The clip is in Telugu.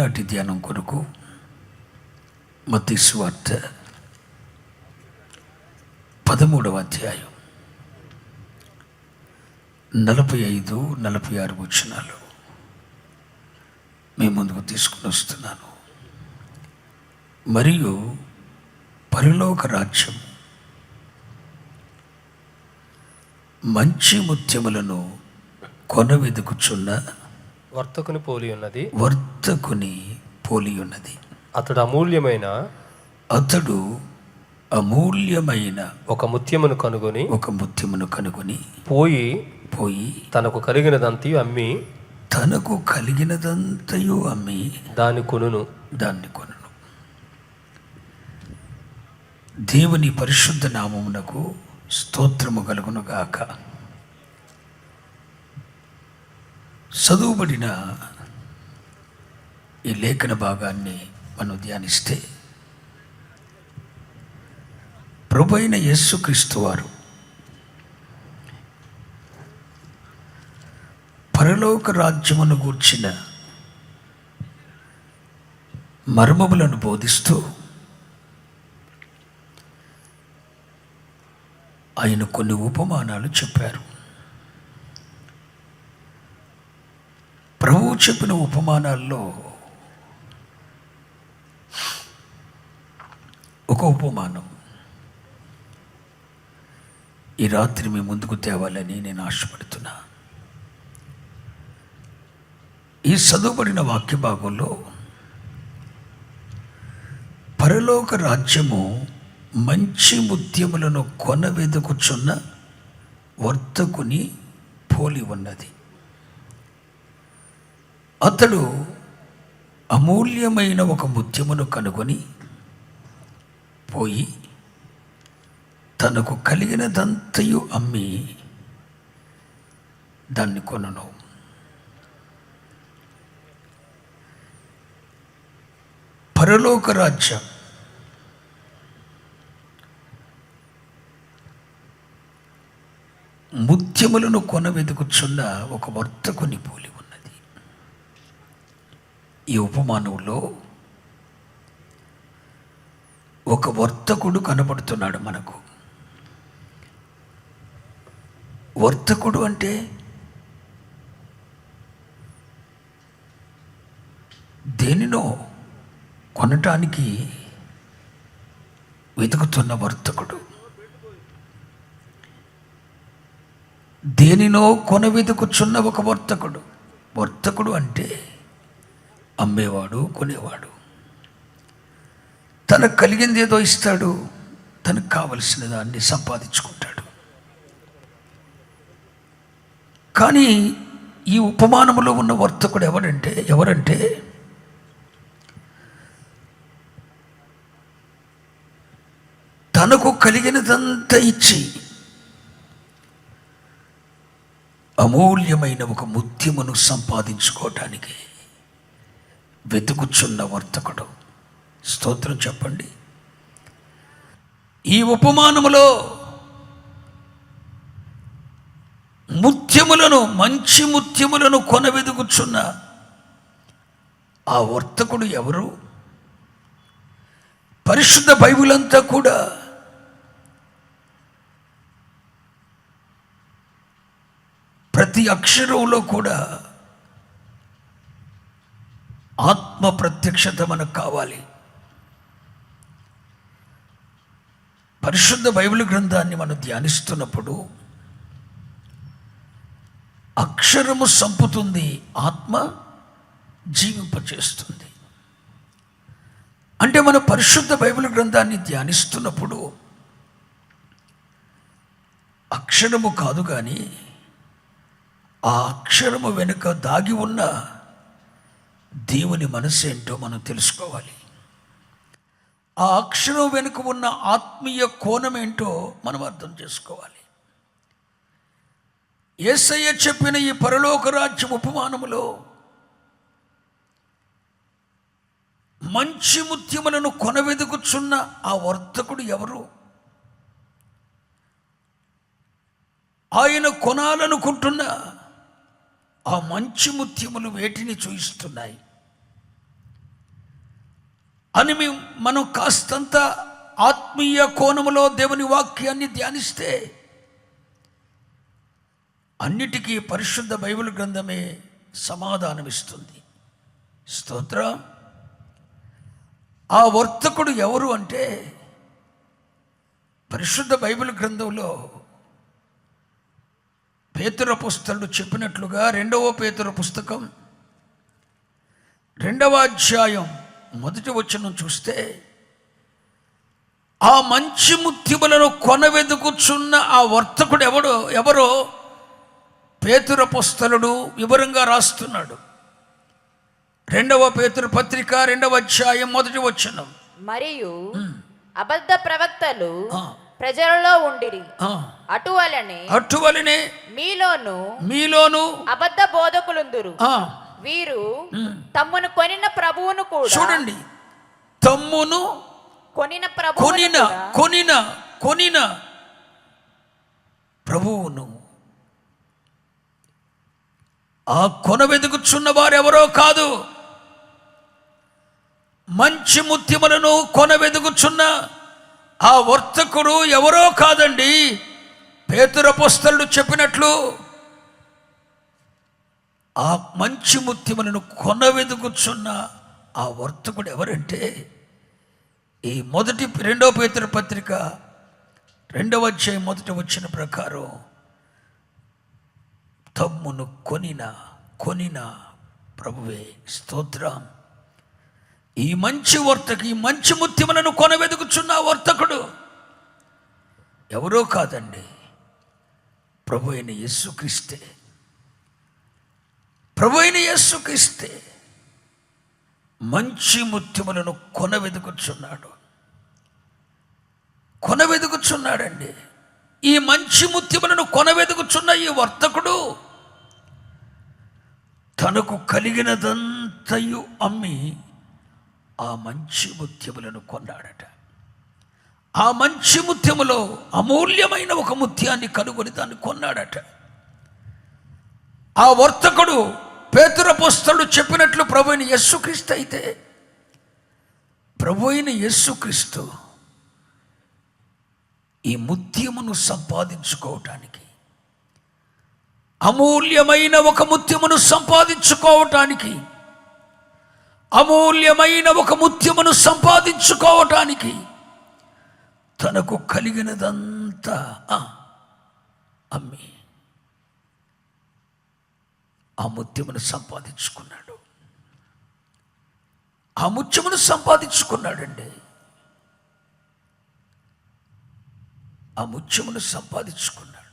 ఈనాటి ధ్యానం కొరకు మతి స్వార్థ పదమూడవ అధ్యాయం. నలభై ఐదు నలభై ఆరు వచనాలు మీ ముందుకు తీసుకుని వస్తున్నాను. మరియు పరలోక రాజ్యం మంచి ముత్యములను కొన వెదుకుచున్న వర్తకుని పోలి ఉన్నది. వర్తకుని పోలి ఉన్నది. అతడు అమూల్యమైన అతడు అమూల్యమైన ఒక ముత్యమును కనుగొని ఒక ముత్యమును కనుగొని పోయి పోయి తనకు కలిగినదంతయు అమ్మి తనకు కలిగినదంతయు అమ్మి దాని కొనును. దాన్ని కొనను. దేవుని పరిశుద్ధ నామమునకు స్తోత్రము కలుగును చదువుబడిన ఈ లేఖన భాగాన్ని మనం ధ్యానిస్తే ప్రభు అయిన యేసుక్రీస్తు వారు పరలోక రాజ్యమును గూర్చిన మర్మములను బోధిస్తూ ఆయన కొన్ని ఉపమానాలు చెప్పారు. ప్రభువు చెప్పిన ఉపమానాల్లో ఒక ఉపమానం. ఈ రాత్రి మీ ముందుకు తేవాలని నేను ఆశపడుతున్నా. ఈ చదువుబడిన వాక్య భాగంలో పరలోక రాజ్యము మంచి ముత్యములను కొన వెదుకుచున్న వర్తకుని పోలి ఉన్నది. అతడు అమూల్యమైన ఒక ముత్యమును కనుగొని పోయి తనకు కలిగినదంతయు అమ్మి దాన్ని కొనను. పరలోక రాజ్యం ముత్యములను కొన వెతుకుచున్న ఒక వర్తకుని పోలి ఈ ఉపమానంలో ఒక వర్తకుడు కనబడుతున్నాడు మనకు. వర్తకుడు అంటే దేనినో కొనటానికి వెతుకుతున్న వర్తకుడు. దేనినో కొన వెతుకుచున్న ఒక వర్తకుడు. వర్తకుడు అంటే అమ్మేవాడు కొనేవాడు. తనకు కలిగింది ఏదో ఇస్తాడు తనకు కావలసిన దాన్ని సంపాదించుకుంటాడు. కానీ ఈ ఉపమానములో ఉన్న వర్తకుడు ఎవరంటే ఎవరంటే తనకు కలిగినదంతా ఇచ్చి అమూల్యమైన ఒక ముత్యమును సంపాదించుకోవటానికి వెతుకుచున్న వర్తకుడు. స్తోత్రం చెప్పండి. ఈ ఉపమానములో ముత్యములను మంచి ముత్యములను కొనవెదుకుచున్న ఆ వర్తకుడు ఎవరు? పరిశుద్ధ బైబిల్ అంతా కూడా ప్రతి అక్షరంలో కూడా ఆత్మ ప్రత్యక్షత మనకు కావాలి. పరిశుద్ధ బైబిల్ గ్రంథాన్ని మనం ధ్యానిస్తున్నప్పుడు అక్షరము సంపుతుంది ఆత్మ జీవింపచేస్తుంది. అంటే మన పరిశుద్ధ బైబిల్ గ్రంథాన్ని ధ్యానిస్తున్నప్పుడు అక్షరము కాదు కానీ ఆ అక్షరము వెనుక దాగి ఉన్న దేవుని మనసు ఏంటో మనం తెలుసుకోవాలి. ఆ అక్షరం వెనుక ఉన్న ఆత్మీయ కోణం ఏంటో మనం అర్థం చేసుకోవాలి. ఏసయ్య చెప్పిన ఈ పరలోక రాజ్యం ఉపమానములో మంచి ముత్యములను కొనవెదుకుచున్న ఆ వర్తకుడు ఎవరు? ఆయన కొనాలనుకుంటున్న ఆ మంచి ముత్యములు వేటిని చూయిస్తున్నాయి. అని మనం కాస్తంత ఆత్మీయ కోణములో దేవుని వాక్యాన్ని ధ్యానిస్తే అన్నిటికీ పరిశుద్ధ బైబిల్ గ్రంథమే సమాధానమిస్తుంది. స్తోత్రం. ఆ వర్తకుడు ఎవరు అంటే పరిశుద్ధ బైబిల్ గ్రంథంలో పేతుర పుస్తకుడు చెప్పినట్లుగా రెండవ పేతుర పుస్తకం రెండవ అధ్యాయం మొదటి వచనం చూస్తే ఆ మంచి ముత్యములను కొనవెదుకుచున్న ఆ వర్తకుడు ఎవడో ఎవరో పేతుర పుస్తలుడు వివరంగా రాస్తున్నాడు. రెండవ పేతురు పత్రిక రెండవ అధ్యాయం మొదటి వచనం. మరియు అబద్ధ ప్రవక్తలు ప్రజలలో ఉండిరి. అటువలనే అటువలనే మీలోను మీలోను అబద్ధ బోధకులుందురు. వీరు తమ్మును కొనిన ప్రభువును కూడా చూడండి. తమ్మును కొనిన ప్రభువును కొనిన కొనిన కొనిన ప్రభువును. ఆ కొన వెతుకుచున్న వారెవరో కాదు. మంచి ముత్యములను కొన వెతుకుచున్న ఆ వర్తకుడు ఎవరో కాదండి. పేతురపుస్తలుడు చెప్పినట్లు ఆ మంచి ముత్యములను కొన వెతుకుచున్న ఆ వర్తకుడు ఎవరంటే ఈ మొదటి రెండవ పేతుర పత్రిక రెండవ అధ్యాయం మొదటి వచ్చిన ప్రకారం తమ్మును కొనిన కొనిన ప్రభువే స్తోత్రం. ఈ మంచి వర్తకు ఈ మంచి ముత్యములను కొనవెదుకుచున్న వర్తకుడు ఎవరో కాదండి. ప్రభు అయిన యేసుక్రీస్తే. ప్రభు అయిన యేసుక్రీస్తే మంచి ముత్యములను కొనవెదుకుచున్నాడు. కొనవెదుకుచున్నాడండి. ఈ మంచి ముత్యములను కొనవెదుకుచున్న ఈ వర్తకుడు తనకు కలిగినదంతయు అమ్మి ఆ మంచి ముత్యములను కొన్నాడట. ఆ మంచి ముత్యములో అమూల్యమైన ఒక ముత్యాన్ని కనుగొని దాన్ని కొన్నాడట. ఆ వర్తకుడు పేతురపుస్తడు చెప్పినట్లు ప్రభు అయిన యస్సుక్రీస్తు అయితే ప్రభు అయిన యేసుక్రీస్తు ఈ ముత్యమును సంపాదించుకోవటానికి అమూల్యమైన ఒక ముత్యమును సంపాదించుకోవటానికి అమూల్యమైన ఒక ముత్యమును సంపాదించుకోవటానికి తనకు కలిగినదంతా అమ్మి. ఆ ముత్యమును సంపాదించుకున్నాడు. ఆ ముత్యమును సంపాదించుకున్నాడండి. ఆ ముత్యమును సంపాదించుకున్నాడు.